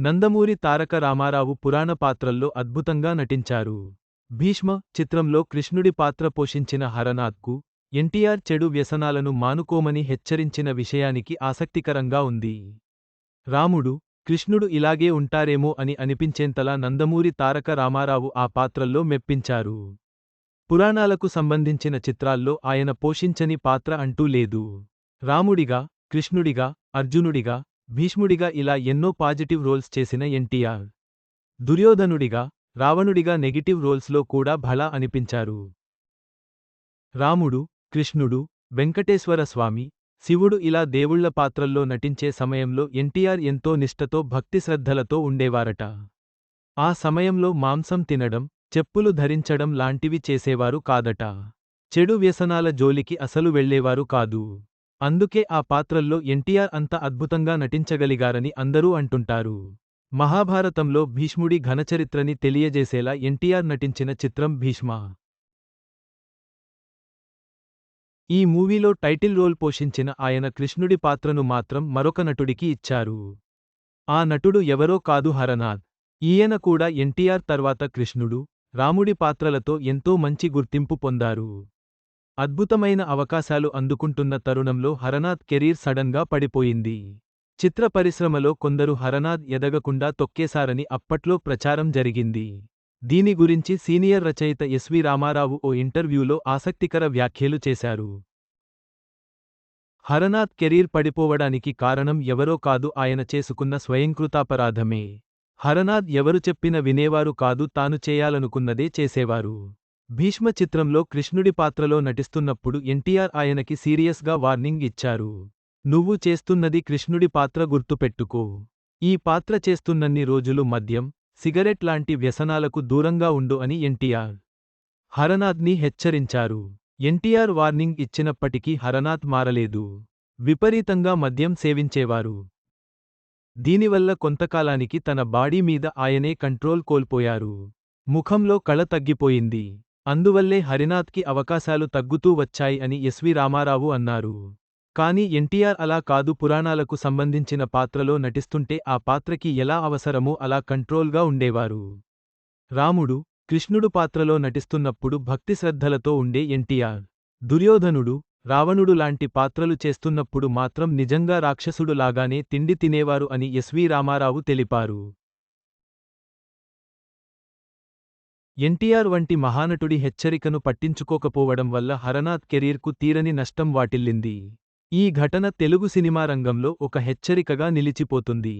నందమూరి తారక రామారావు పురాణ పాత్రల్లో అద్భుతంగా నటించారు. భీష్మ చిత్రంలో కృష్ణుడి పాత్ర పోషించిన హరనాథ్కు ఎన్టీఆర్ చెడు వ్యసనాలను మానుకోమని హెచ్చరించిన విషయానికి ఆసక్తికరంగా ఉంది. రాముడు కృష్ణుడు ఇలాగే ఉంటారేమో అని అనిపించేంతలా నందమూరి తారక రామారావు ఆ పాత్రల్లో మెప్పించారు. పురాణాలకు సంబంధించిన చిత్రాల్లో ఆయన పోషించని పాత్ర అంటూ లేదు. రాముడిగా కృష్ణుడిగా అర్జునుడిగా భీష్ముడిగా ఇలా ఎన్నో పాజిటివ్ రోల్స్ చేసిన ఎన్టీఆర్. దుర్యోధనుడిగా రావణుడిగా నెగిటివ్ రోల్స్లో కూడా భలా అనిపించారు. రాముడు కృష్ణుడు వెంకటేశ్వర స్వామి శివుడు ఇలా దేవుళ్ళ పాత్రల్లో నటించే సమయంలో ఎన్టీఆర్ ఎంతో నిష్టతో భక్తిశ్రద్ధలతో ఉండేవారట. ఆ సమయంలో మాంసం తినడం చెప్పులు ధరించడం లాంటివి చేసేవారు కాదట. చెడు వ్యసనాల జోలికి అసలు వెళ్ళేవారు కాదు. అందుకే ఆ పాత్రల్లో ఎన్టీఆర్ అంత అద్భుతంగా నటించగలిగారని అందరూ అంటుంటారు. మహాభారతంలో భీష్ముడి ఘనచరిత్రని తెలియజేసేలా ఎన్టీఆర్ నటించిన చిత్రం భీష్మ. ఈ మూవీలో టైటిల్ రోల్ పోషించిన ఆయన కృష్ణుడి పాత్రను మాత్రం మరొక నటుడికి ఇచ్చారు. ఆ నటుడు ఎవరో కాదు హరనాథ్. ఈయన కూడా ఎన్టీఆర్ తర్వాత కృష్ణుడు రాముడి పాత్రలతో ఎంతో మంచి గుర్తింపు పొందారు. అద్భుతమైన అవకాశాలు అందుకుంటున్న తరుణంలో హరనాథ్ కెరీర్ సడన్గా పడిపోయింది. చిత్ర పరిశ్రమలో కొందరు హరనాథ్ ఎదగకుండా తొక్కేశారని అప్పట్లో ప్రచారం జరిగింది. దీని గురించి సీనియర్ రచయిత ఎస్వి రామారావు ఓ ఇంటర్వ్యూలో ఆసక్తికర వ్యాఖ్యలు చేశారు. హరనాథ్ కెరీర్ పడిపోవడానికి కారణం ఎవరో కాదు ఆయన చేసుకున్న స్వయంకృతాపరాధమే. హరనాథ్ ఎవరు చెప్పిన వినేవారు కాదు తాను చేయాలనుకున్నదే చేసేవారు. భీష్మ చిత్రంలో కృష్ణుడి పాత్రలో నటిస్తున్నప్పుడు ఎన్టీఆర్ ఆయనకి సీరియస్గా వార్నింగ్ ఇచ్చారు. నువ్వు చేస్తున్నది కృష్ణుడి పాత్ర గుర్తుపెట్టుకో. ఈ పాత్ర చేస్తున్నన్ని రోజులు మద్యం సిగరెట్ లాంటి వ్యసనాలకు దూరంగా ఉండు అని ఎన్టీఆర్ హరనాథ్ని హెచ్చరించారు. ఎన్టీఆర్ వార్నింగ్ ఇచ్చినప్పటికీ హరనాథ్ మారలేదు. విపరీతంగా మద్యం సేవించేవారు. దీనివల్ల కొంతకాలానికి తన బాడీ మీద ఆయనే కంట్రోల్ కోల్పోయారు. ముఖంలో కళ తగ్గిపోయింది. అందువల్లే హరినాథ్కి అవకాశాలు తగ్గుతూ వచ్చాయి అని ఎస్వి రామారావు అన్నారు. కాని ఎన్టీఆర్ అలా కాదు పురాణాలకు సంబంధించిన పాత్రలో నటిస్తుంటే ఆ పాత్రకి ఎలా అవసరమో అలా కంట్రోల్గా ఉండేవారు. రాముడు కృష్ణుడు పాత్రలో నటిస్తున్నప్పుడు భక్తిశ్రద్ధలతో ఉండే ఎన్టీఆర్. దుర్యోధనుడు రావణుడు లాంటి పాత్రలు చేస్తున్నప్పుడు మాత్రం నిజంగా రాక్షసుడు లాగానే తిండి తినేవారు అని ఎస్వి రామారావు తెలిపారు. ఎన్టీఆర్ వంటి మహానటుడి హెచ్చరికను పట్టించుకోకపోవడం వల్ల హరనాథ్ కెరీర్కు తీరని నష్టం వాటిల్లింది. ఈ ఘటన తెలుగు సినిమా రంగంలో ఒక హెచ్చరికగా నిలిచిపోతుంది.